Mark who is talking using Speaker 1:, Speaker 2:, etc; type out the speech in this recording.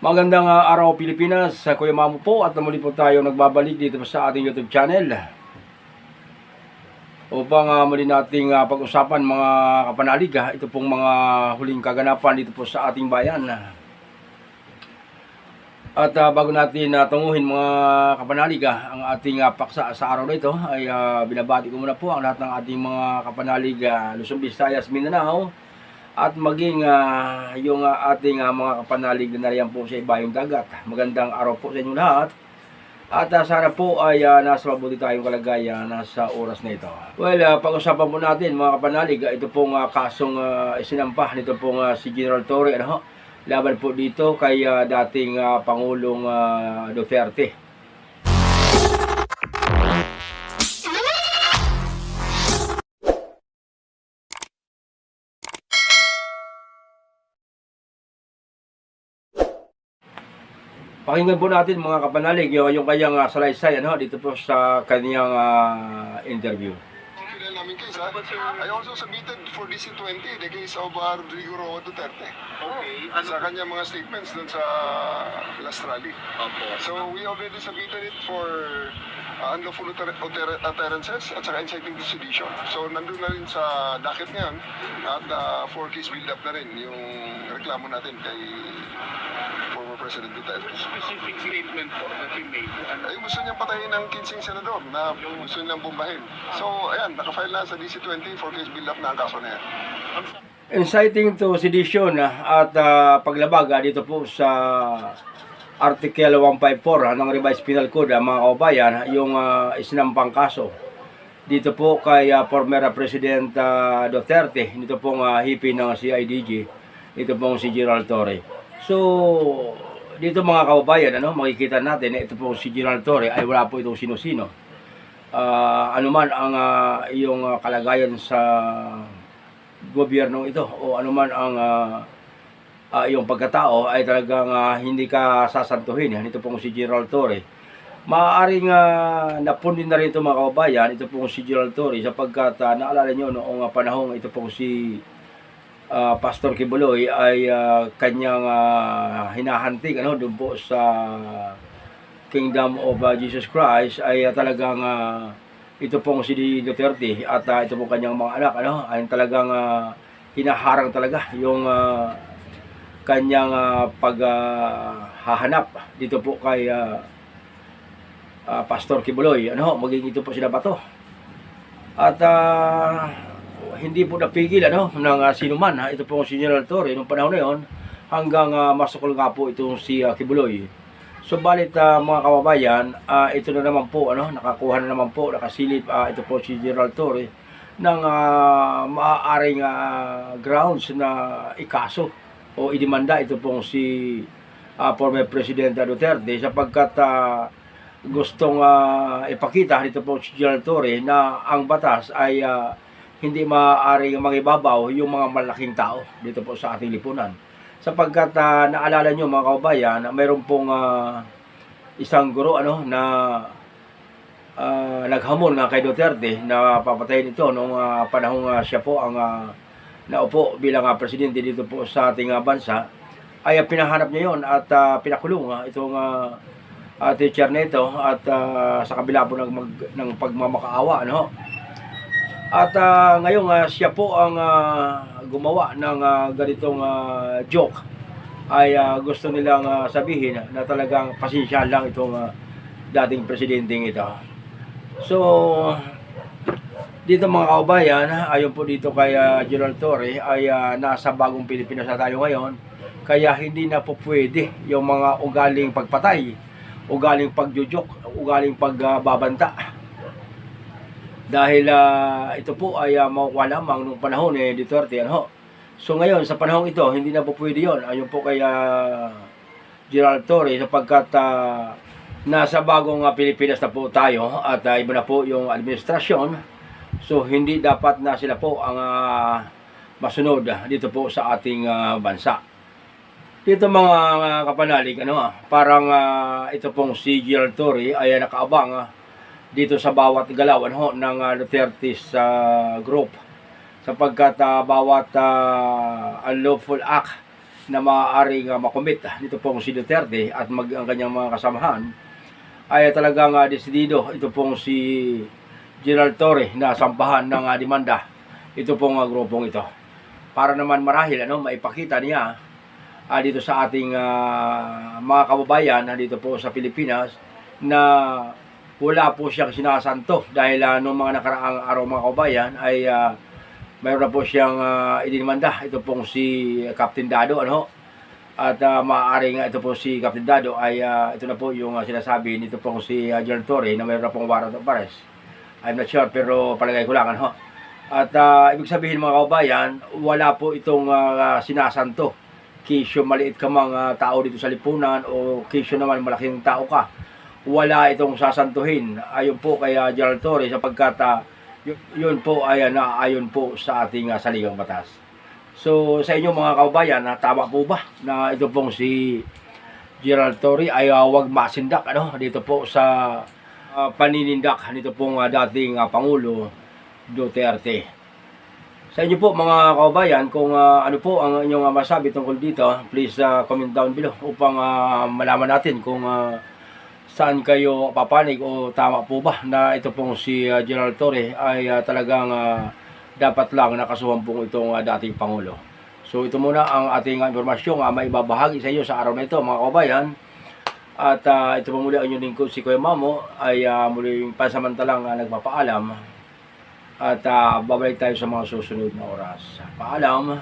Speaker 1: Magandang ah, araw Pilipinas, Kuya Mamu po at muli po tayo nagbabalik dito sa ating YouTube channel. Upang ah, muli nating ah, pag-usapan mga kapanalig ah, ito pong mga huling kaganapan dito po sa ating bayan. At ah, bago natin uh, tunguhin mga kapanalig ah, ang ating ah, paksa sa araw na ito ay ah, binabati ko muna po ang lahat ng ating mga kapanalig ah, Luzon, Visayas, Mindanao at maging ah, yung ah, ating ah, mga kapanalig na nariyan po sa ibayong dagat. Magandang araw po sa inyo lahat. At ah, sana po ay ah, nasa mabuti tayong kalagayan ah, sa oras na ito. Well, ah, pag-usapan po natin mga kapanalig, ito pong ah, kasong ah, isinampa nito pong ah, si General Torre, ano? Laban po dito kay ah, dating ah, Pangulong ah, Duterte. Pakinggan po natin mga kapanalig yung, yung kanyang uh, salaysay ano, dito po sa kanyang ah, interview.
Speaker 2: Case? I also submitted for DC-20 the case of uh, Rodrigo Roa Duterte.
Speaker 3: Okay, ano
Speaker 2: Sa kanya mga statements dun sa
Speaker 3: Opo.
Speaker 2: So we already submitted it for uh, unlawful utter- utter- utterances at saka inciting to sedition. So nandun na rin sa docket ngayon at uh, for case build-up na rin yung reklamo natin kay former President Duterte.
Speaker 3: Specific statement po that he made. Ano?
Speaker 2: Ay, gusto niyang patayin ng 15 senador na gusto nilang bombahin. So, ayan, nakafile na sa DC-20 for case build-up na ang kaso na yan.
Speaker 1: Inciting to sedition ah, at ah, paglabag ah, dito po sa Article 154 ah, ng Revised Penal Code ah, mga kabayan, yung ah, isinampang kaso dito po kay ah, former President ah, Duterte, dito pong uh, hipi ng CIDG, ito pong si Gerald Torre. So, dito mga kababayan, ano, makikita natin na ito pong si Gerald Torre ay wala po itong sino-sino. Ah, anuman ang ah, iyong ah, kalagayan sa gobyernong ito o anuman ang ah, ah, iyong pagkatao ay talagang ah, hindi ka sasantuhin. Yan, ito pong si Gerald Torre. Maaaring uh, napundin na rin ito mga kababayan, ito pong si Gerald Torre sapagkat ah, naalala nyo noong ah, panahong ito pong si ah, Pastor Kibuloy ay ah, kanyang ah, hinahanting ano, doon po sa Kingdom of ah, Jesus Christ ay ah, talagang ah, ito pong si Duterte at ah, ito pong kanyang mga anak ano ay talagang ah, hinaharang talaga yung ah, kanyang ah, paghahanap dito po kay ah, ah, Pastor Kibuloy. Ano maging ito po sila bato. At ah, hindi po napigil ano ng uh, sino man ha? ito pong si General Torre nung panahon na yon hanggang ah, masukol nga po itong si ah, Kibuloy. Subalit ah, mga kababayan, ah, ito na naman po ano, nakakuha na naman po, nakasilip ah, ito po si Gerald Torre ng ah, maaaring ah, grounds na ikaso o idemanda ito pong si ah, former President Duterte sapagkat ah, gustong ah, ipakita dito po si Gerald Torre na ang batas ay ah, hindi maaaring mangibabaw yung mga malaking tao dito po sa ating lipunan. Sapagkat ah, naalala nyo mga kaubayan, mayroon pong ah, isang guro ano na ah, naghamon nga kay Duterte na papatayin ito nung ah, panahong ah, siya po ang ah, naupo bilang ah, presidente dito po sa ating ah, bansa ay ah, pinahanap niya yon at ah, pinakulong ah, itong ah, ah, teacher nito at ah, sa kabila po ng, mag, ng pagmamakaawa ano at ah, ngayon ah, siya po ang ah, gumawa ng ah, ganitong ah, joke ay ah, gusto nilang ah, sabihin na talagang pasensya lang itong ah, dating presidenteng ito. So, dito mga kaubayan, ayon po dito kay ah, Gerald Torre ay ah, nasa bagong Pilipinas na tayo ngayon. Kaya hindi na po pwede yung mga ugaling pagpatay, ugaling pagjujok, ugaling pagbabanta dahil ah, ito po ay uh, makukuha lamang nung panahon ni Duterte ano. So ngayon sa panahon ito hindi na po pwede 'yon. Ayon po kay ah, Gerald Torre sapagkat ah, nasa bagong ah, Pilipinas na po tayo at ah, iba na po yung administrasyon. So hindi dapat na sila po ang ah, masunod dito po sa ating ah, bansa. Dito mga ah, kapanalig ano ah, parang ah, ito pong si Gerald Torre ay nakaabang ah, dito sa bawat galawan ho ng uh, Duterte's ah, group sapagkat ah, bawat ah, unlawful act na maaaring uh, makomit nito pong si Duterte at mag ang kanyang mga kasamahan ay talagang uh, desidido ito pong si General Torre na sampahan ng uh, demanda. Ito pong uh, grupong ito. Para naman marahil ano maipakita niya ah, dito sa ating ah, mga kababayan na dito po sa Pilipinas na wala po siyang sinasanto dahil uh, nung mga nakaraang araw mga kababayan ay ah, mayroon na po siyang uh, idinimanda. Ito pong si Captain Dado ano? At uh, maaaring ito po si Captain Dado ay ah, ito na po yung ah, sinasabi nito pong si uh, General Torre na mayroon na pong warrant of arrest I'm not sure pero palagay ko lang ano? At ah, ibig sabihin mga kababayan wala po itong ah, sinasanto. Kisyo maliit ka mga tao dito sa lipunan o kisyo naman malaking tao ka. Wala itong sasantuhin. Ayon po kay ah, General Torre sapagkat ah, y- yun po ay ah, naayon po sa ating uh, saligang batas. So sa inyo mga kababayan, na tama po ba na ito pong si Gerald Torre ay uh, wag masindak ano dito po sa ah, paninindak nito pong ah, dating ah, Pangulo Duterte. Sa inyo po mga kababayan, kung ah, ano po ang inyong ah, masabi tungkol dito, please ah, comment down below upang ah, malaman natin kung ah, saan kayo papanig o tama po ba na ito pong si uh, General Torre ay ah, talagang ah, dapat lang nakasuhan pong itong ah, dating Pangulo. So ito muna ang ating ah, impormasyong uh, maibabahagi sa inyo sa araw na ito mga kabayan. At ah, ito po muli ang inyong lingkod si Kuya Mamo ay uh, muli pansamantalang uh, nagpapaalam. At ah, babalik tayo sa mga susunod na oras. Paalam!